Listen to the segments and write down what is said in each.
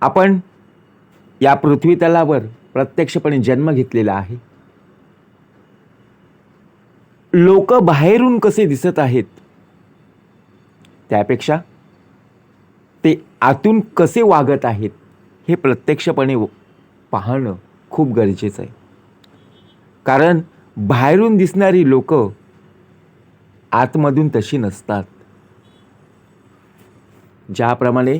आपण या पृथ्वीतलावर प्रत्यक्षपणे जन्म घेतलेला आहे. लोक बाहेरून कसे दिसत आहेत? त्यापेक्षा ते आतून कसे वागत आहेत हे प्रत्यक्षपणे पाहणं खूप गरजेचं आहे. कारण बाहेरून दिसणारी लोक आतमधून तशी नसतात. ज्याप्रमाणे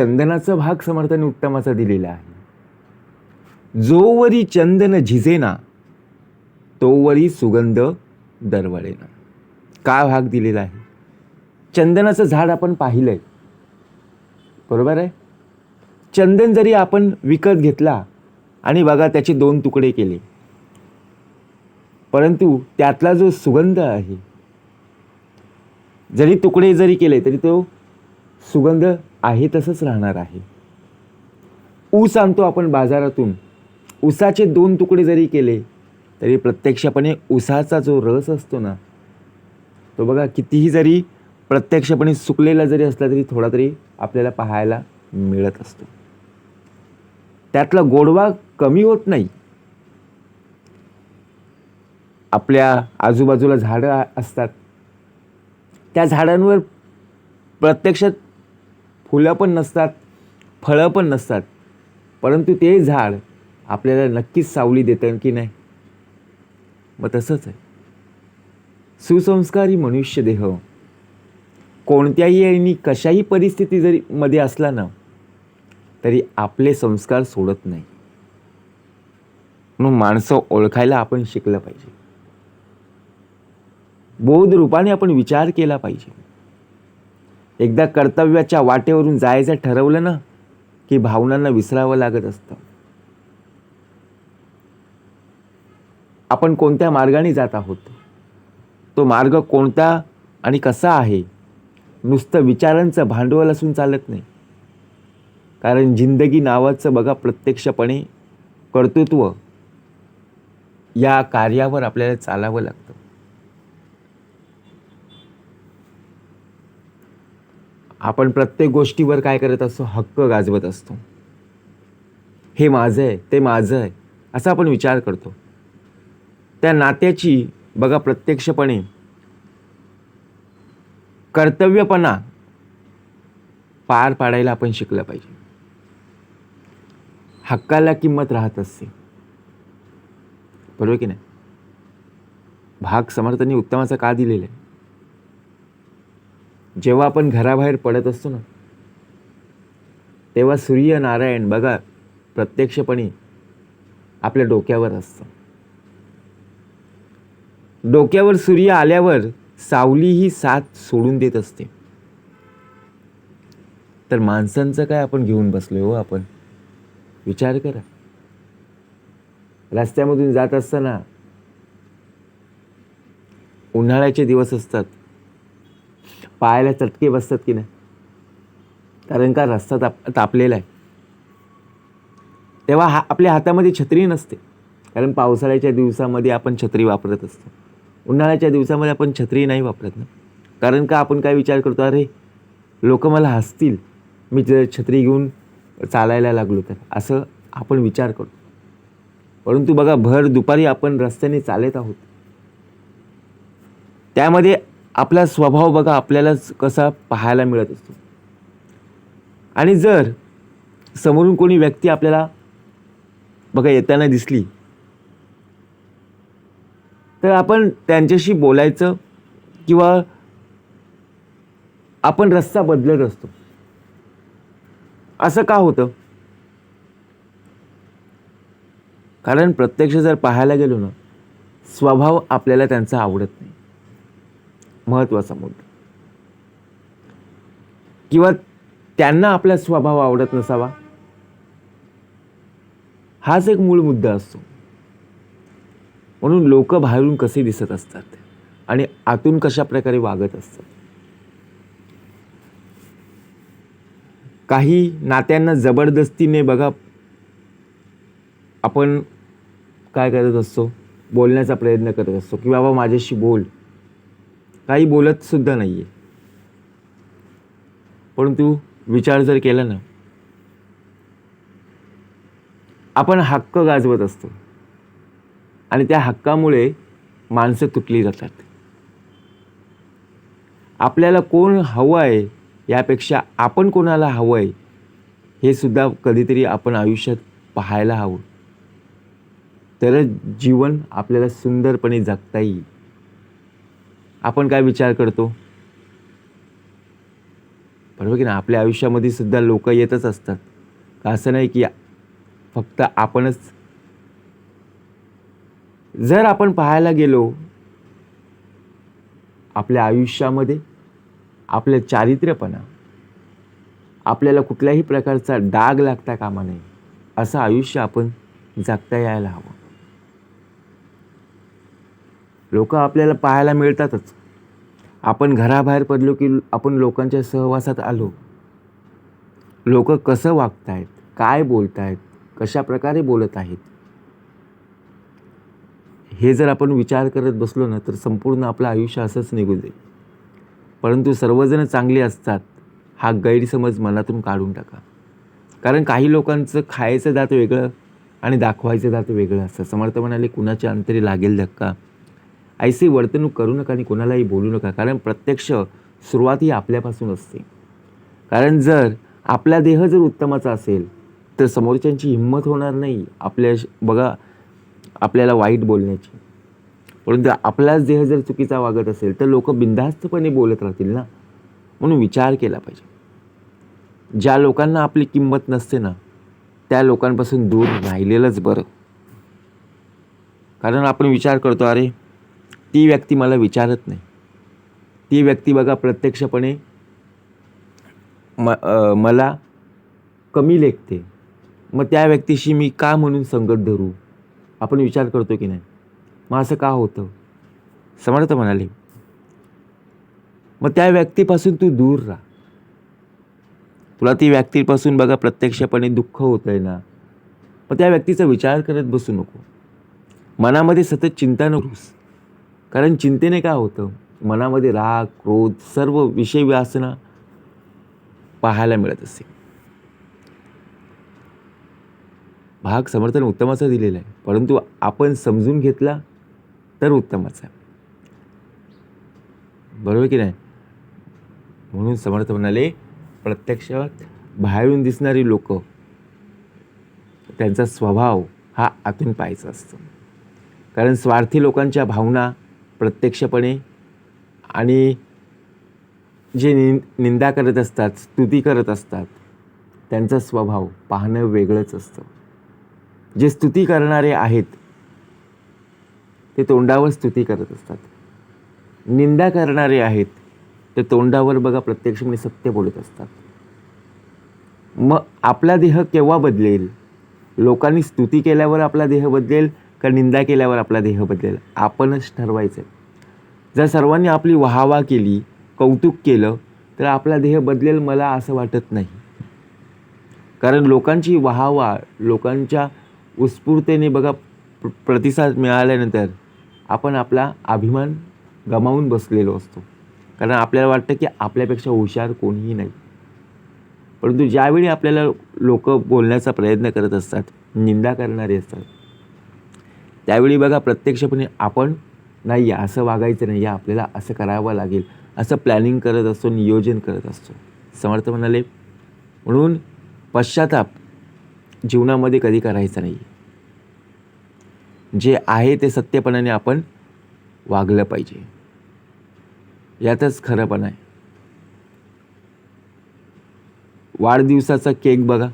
चंदनाचा भाग समर्थाने उत्तमाचा दिलेला आहे. जोवरी चंदन झिजेना तोवरी सुगंध दरवळेना का भाग दिलेला आहे? चंदनाचं झाड आपण पाहिलंय. बरोबर आहे? चंदन जरी आपण विकत घेतला आणि बघा त्याचे दोन तुकडे केले परंतु त्यातला जो सुगंध आहे जरी तुकडे जरी केले तरी तो सुगंध आहे तसंच राहणार आहे. ऊस आणतो आपण बाजारातून. ऊसाचे दोन तुकडे जरी केले तरी प्रत्यक्षपणे ऊसाचा जो रस असतो ना तो बघा कितीही जरी प्रत्यक्षपणे सुकलेला जरी असला तरी थोडा तरी आपल्याला पाहायला मिळत असतो. त्यातला गोडवा कमी होत नाही. आपल्या आजूबाजूला झाडं असतात. त्या झाडांवर प्रत्यक्षात फुलं पण नसतात फळं पण नसतात परंतु ते झाड आपल्याला नक्कीच सावली देतं की नाही? मग तसंच आहे. सुसंस्कारी मनुष्य देह. कोणत्याही आणि कशाही परिस्थिती जरी मध्ये असला ना तरी आपले संस्कार सोडत नाही. म्हणून माणसं ओळखायला आपण शिकलं पाहिजे. बोध रूपाने आपण विचार केला पाहिजे. एकदा कर्तव्याच्या वाटेवरून जायचं ठरवलं ना की भावनांना विसरावं लागत असतं. आपण कोणत्या मार्गाने जात आहोत? तो मार्ग कोणता आणि कसा आहे? नुसतं विचारांचं भांडवल असून चालत नाही. कारण जिंदगी नावाचं बघा प्रत्यक्षपणे कर्तृत्व या कार्यावर आपल्याला चालावं लागतं. आपण प्रत्येक गोष्टीवर काय करत असतो? हक्क गाजवत असतो. हे माझं आहे ते माझं आहे असा आपण विचार करतो. त्या नात्याची बघा प्रत्यक्षपणे कर्तव्यपणा पार पाडायला आपण शिकलं पाहिजे. हक्काला किंमत राहत असते. बरोबर की नाही? भाग समर्थांनी उत्तमाचा का दिलेला आहे? जेव्हा आपण घराबाहेर पडत असतो ना तेव्हा सूर्यनारायण बघा प्रत्यक्षपणे आपल्या डोक्यावर असतं. डोक्यावर सूर्य आल्यावर सावली ही साथ सोडून देत असते. तर माणसांचं काय आपण घेऊन बसलोय हो आपण? विचार करा. रस्त्यामधून जात असताना उन्हाळ्याचे दिवस असतात. पायाला चटके बसतात की नाही? कारण का रस्ता ताप तापलेला आहे. तेव्हा हा आपल्या हातामध्ये छत्री नसते. कारण पावसाळ्याच्या दिवसामध्ये आपण छत्री वापरत असतो. उन्हाळ्याच्या दिवसामध्ये आपण छत्री नाही वापरत ना. कारण का आपण काय विचार करतो? अरे लोक मला हसतील. मी जर छत्री घेऊन चालायला लागलो तर. असं आपण विचार करतो. परंतु बघा भर दुपारी आपण रस्त्याने चालत आहोत. त्यामध्ये आपला स्वभाव बघा आपल्यालाच कसा पाहायला मिळत असतो. आणि जर समोरून कोणी व्यक्ती आपल्याला बघा येताना दिसली तर आपण त्यांच्याशी बोलायचं किंवा आपण रस्ता बदलत असतो. असं का होतं? कारण प्रत्यक्ष जर पाहायला गेलो ना स्वभाव आपल्याला त्यांचा आवडत नाही. महत्त्वाचा मुद्दा. किंवा त्यांना आपला स्वभाव आवडत नसावा? हाच एक मूळ मुद्दा असतो. म्हणून लोक बाहेरून कसे दिसत असतात आणि आतून कशा प्रकारे वागत असतात? काही नात्यांना जबरदस्तीने बघा आपण काय करत असतो? बोलण्याचा प्रयत्न करत असतो की बाबा माझ्याशी बोल. काही बोलत सुद्धा नाही आहे परंतु विचार जर केला ना आपण हक्क गाजवत असतो. आणि त्या हक्कामुळे माणसं तुटली जातात. आपल्याला कोण हवं आहे यापेक्षा आपण कोणाला हवं आहे हे सुद्धा कधीतरी आपण आयुष्यात पाहायला हवं. तरच जीवन आपल्याला सुंदरपणे जगता येईल. आपण काय विचार करतो? बरोबर की ना आपल्या आयुष्यामध्ये सुद्धा लोक येतच असतात. का असं नाही की फक्त आपणच जर आपण पाहायला गेलो आपल्या आयुष्यामध्ये आपल्या चारित्र्यपणा आपल्याला कुठल्याही प्रकारचा डाग लागता कामा नये असं आयुष्य आपण जगता यायला हवं. लोक आपल्याला पाहायला मिळतातच. आपण घराबाहेर पडलो की आपण लोकांच्या सहवासात आलो. लोक कसं वागतायत काय बोलतायत कशा प्रकारे बोलत आहेत? हे जर आपण विचार करत बसलो ना तर संपूर्ण आपलं आयुष्य असंच निघून जाईल. परंतु सर्वजण चांगले असतात हा गैरसमज मनातून काढून टाका. कारण काही लोकांचं खायचं दात वेगळं आणि दाखवायचं दात वेगळं असतं समर्थ म्हणाले कुणाच्या अंतरी लागेल धक्का? ऐसे वर्तणूक करू नका आणि कोणालाही बोलू नका. कारण प्रत्यक्ष सुरुवात ही आपल्यापासून असते. कारण जर आपला देह जर उत्तमाचा असेल तर समोरच्यांची हिंमत होणार नाही आपल्या बघा आपल्याला वाईट बोलण्याची. परंतु आपलाच देह जर चुकीचा वागत असेल तर लोक बिनधास्तपणे बोलत राहतील ना? म्हणून विचार केला पाहिजे. ज्या लोकांना आपली किंमत नसते ना त्या लोकांपासून दूर राहिलेलंच बरं. कारण आपण विचार करतो अरे ती व्यक्ती मला विचारत नाही. ती व्यक्ती बघा प्रत्यक्षपणे म मला कमी लेखते. मग त्या व्यक्तीशी मी का म्हणून संगत धरू? आपण विचार करतो की नाही? मग असं का होतं? समर्थ म्हणाले. मग त्या व्यक्तीपासून तू दूर राहा. तुला ती व्यक्तीपासून बघा प्रत्यक्षपणे दुःख होत आहे ना? मग त्या व्यक्तीचा विचार करत बसू नको. मनामध्ये सतत चिंता नकोस. कारण चिंतेने काय होतं? मनामध्ये राग क्रोध सर्व विषय व्यासना पाहायला मिळत असते. भाग समर्थन उत्तमाचा दिलेला आहे. परंतु आपण समजून घेतला तर उत्तमाचा आहे. बरोबर की नाही? म्हणून समर्थ म्हणाले प्रत्यक्षात बाहेरून दिसणारी लोक त्यांचा स्वभाव हा आतून पाहायचा असतो. कारण स्वार्थी लोकांच्या भावना प्रत्यक्षपणे आणि जे नि निंदा करत असतात स्तुती करत असतात त्यांचा स्वभाव पाहणं वेगळंच असतं. जे स्तुती करणारे आहेत ते तोंडावर स्तुती करत असतात. निंदा करणारे आहेत ते तोंडावर बघा प्रत्यक्षपणे सत्य बोलत असतात. मग आपला देह केव्हा बदलेल? लोकांनी स्तुती केल्यावर आपला देह बदलेल का निंदा केल्यावर आपला देह बदलेल? आपणच ठरवायचं जर सर्वांनी आपली वाहवा केली कौतुक केलं तर आपला देह बदलेल मला असं वाटत नाही. कारण लोकांची वाहवा लोकांच्या उत्स्फूर्तेने बघा प्र प्रतिसाद मिळाल्यानंतर आपण आपला अभिमान गमावून बसलेलो असतो. कारण आपल्याला वाटतं की आपल्यापेक्षा हुशार कोणीही नाही. परंतु ज्यावेळी आपल्याला लोक बोलण्याचा प्रयत्न करत असतात निंदा करणारे असतात त्यावेळी बघा प्रत्यक्षपणे आपण नाही असं वागायचं नाही. या आपल्याला असं करावं लागेल. असं प्लॅनिंग करत असतो नियोजन करत असतो. समर्थ म्हणाले म्हणून पश्चाताप जीवनामध्ये कधी करायचा नाही. जे आहे ते सत्यपणाने आपण वागलं पाहिजे. यातच खरंपण आहे. वाढदिवसाचा केक बघा.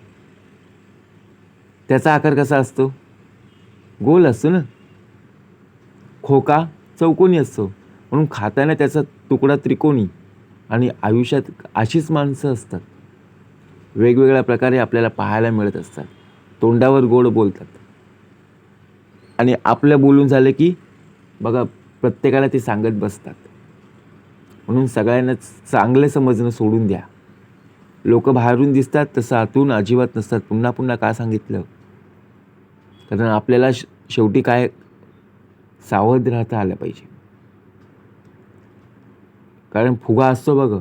त्याचा आकार कसा असतो? गोल असतो ना? खोका चौकोनी असतो. म्हणून खाताना त्याचा तुकडा त्रिकोणी आणि आयुष्यात अशीच माणसं असतात. वेगवेगळ्या प्रकारे आपल्याला पाहायला मिळत असतात. तोंडावर गोड बोलतात. आणि आपलं बोलून झालं की बघा प्रत्येकाला ते सांगत बसतात. म्हणून सगळ्यांना चांगलं समजणं सोडून द्या. लोक बाहेरून दिसतात तसं आतून अजिबात नसतात. पुन्हा पुन्हा का सांगितलं? कारण आपल्याला श- शेवटी काय सावध राहता आलं पाहिजे. कारण फुगा असतो बघ.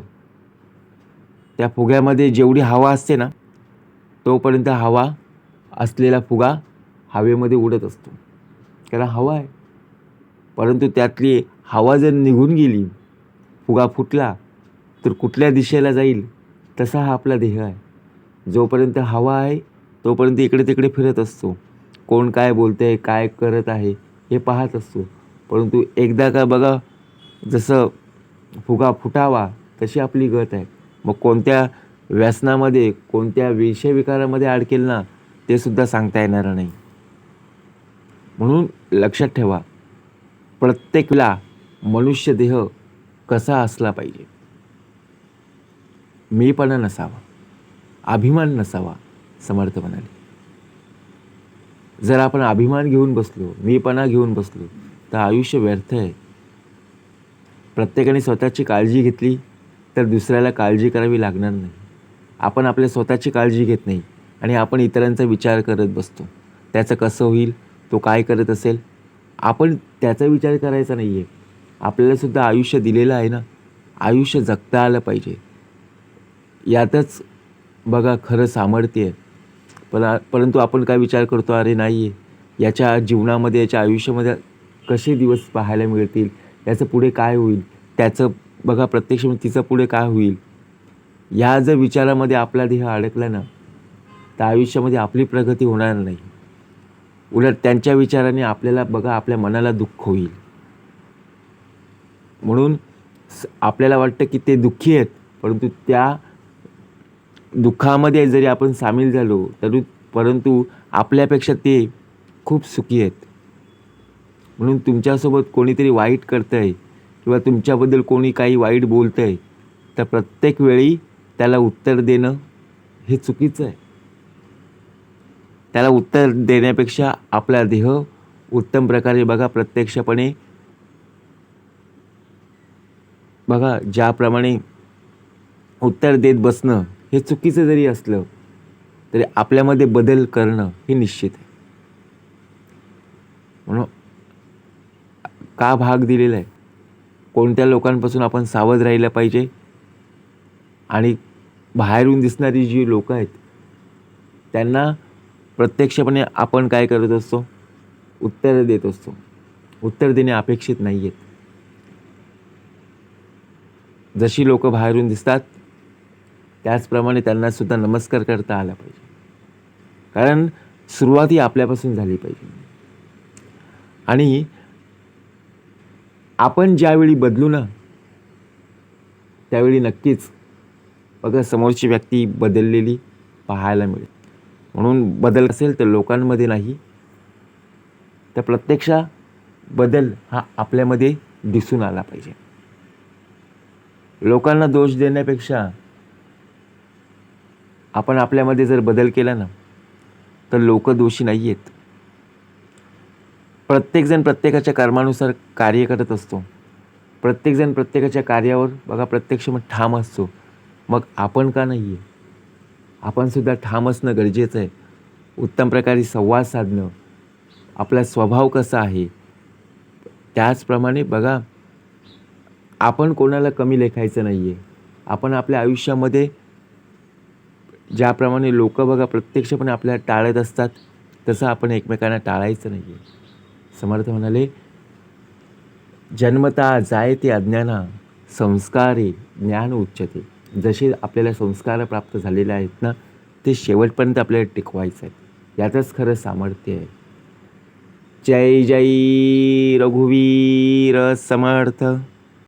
त्या फुग्यामध्ये जेवढी हवा असते ना तोपर्यंत हवा असलेला फुगा हवेमध्ये उडत असतो. कारण हवा आहे. परंतु त्यातली हवा जर निघून गेली फुगा फुटला तर कुठल्या दिशेला जाईल? तसा हा आपला देह आहे. जोपर्यंत हवा आहे तोपर्यंत इकडे तिकडे फिरत असतो. कोण काय बोलतं आहे काय करत आहे हे पाहत असतो. परंतु एकदा का बघा जसं फुगा फुटावा तशी आपली गत आहे. मग कोणत्या व्यसनामध्ये कोणत्या विषयविकारामध्ये अडकेल ना ते सुद्धा सांगता येणार नाही. म्हणून लक्षात ठेवा प्रत्येकला मनुष्य देह कसा असला पाहिजे. मीपणा नसावा अभिमान नसावा समर्थ म्हणाले. जर आपण अभिमान घेऊन बसलो मीपणा घेऊन बसलो तर आयुष्य व्यर्थ आहे. प्रत्येकाने स्वतःची काळजी घेतली तर दुसऱ्याला काळजी करावी लागणार नाही. आपण आपल्या स्वतःची काळजी घेत नाही आणि आपण इतरांचा विचार करत बसतो. त्याचं कसं होईल तो काय करत असेल? आपण त्याचा विचार करायचा नाही आहे आपल्यालासुद्धा आयुष्य दिलेलं आहे ना? आयुष्य जगता आलं पाहिजे. यातच बघा खरं सामर्थ्य आहे. पण परंतु आपण काय विचार करतो अरे नाही आहे याच्या जीवनामध्ये याच्या आयुष्यामध्ये कसे दिवस पाहायला मिळतील? याचं पुढे काय होईल? त्याचं बघा प्रत्यक्ष म्हणजे तिचं पुढे काय होईल? या जर विचारामध्ये आपला देह अडकला ना तर आयुष्यामध्ये आपली प्रगती होणार नाही. उलट त्यांच्या विचाराने आपल्याला बघा आपल्या मनाला दुःख होईल. म्हणून स- आपल्याला वाटतं की ते दुःखी आहेत परंतु त्या दुःखामध्ये जरी आपण सामील झालो तरी परंतु आपल्यापेक्षा ते खूप सुखी आहेत. म्हणून तुमच्यासोबत कोणीतरी वाईट करतं आहे किंवा तुमच्याबद्दल कोणी काही वाईट बोलतं आहे तर प्रत्येक वेळी त्याला उत्तर देणं हे चुकीचं आहे. त्याला उत्तर देण्यापेक्षा आपला देह उत्तम प्रकारे बघा प्रत्यक्षपणे. बघा ज्याप्रमाणे उत्तर देत बसणं हे चुकीचं जरी असलं तरी आपल्यामध्ये बदल करणं हे निश्चित आहे. म्हणून का भाग दिलेला आहे? कोणत्या लोकांपासून आपण सावध राहिलं पाहिजे? आणि बाहेरून दिसणारी जी लोकं आहेत त्यांना प्रत्यक्षपणे आपण काय करत असतो? उत्तर देत असतो. उत्तर देणे अपेक्षित नाही आहेत जशी लोक बाहेरून दिसतात त्याचप्रमाणे त्यांना सुद्धा नमस्कार करता आला पाहिजे. कारण सुरुवात ही आपल्यापासून झाली पाहिजे. आणि आपण ज्यावेळी बदलू ना त्यावेळी नक्कीच बघा समोरची व्यक्ती बदललेली पाहायला मिळेल. म्हणून बदल असेल तर लोकांमध्ये नाही तर प्रत्यक्षा बदल हा आपल्यामध्ये दिसून आला पाहिजे. लोकांना दोष देण्यापेक्षा आपण आपल्यामध्ये जर बदल केला ना तर लोक दोषी नाही आहेत प्रत्येकजण प्रत्येकाच्या कर्मानुसार कार्य करत असतो. प्रत्येकजण प्रत्येकाच्या कार्यावर बघा प्रत्यक्ष मग ठाम असतो. मग आपण का नाही आहे आपणसुद्धा ठाम असणं गरजेचं आहे. उत्तम प्रकारे संवाद साधणं आपला स्वभाव कसा आहे? त्याचप्रमाणे बघा आपण कोणाला कमी लेखायचं नाही आहे आपण आपल्या आयुष्यामध्ये ज्याप्रमाणे लोक बघा प्रत्यक्षपणे आपल्याला टाळत असतात तसं आपण एकमेकांना टाळायचं नाही आहे समर्थ म्हणाले जन्मता जायते अज्ञाना संस्कारे ज्ञान उच्चते जसे आपल्याला संस्कार प्राप्त झालेले आहेत ना ते शेवटपर्यंत आपल्याला टिकवायचं आहे. यातच खरं सामर्थ्य आहे. जय जय रघुवीर समर्थ.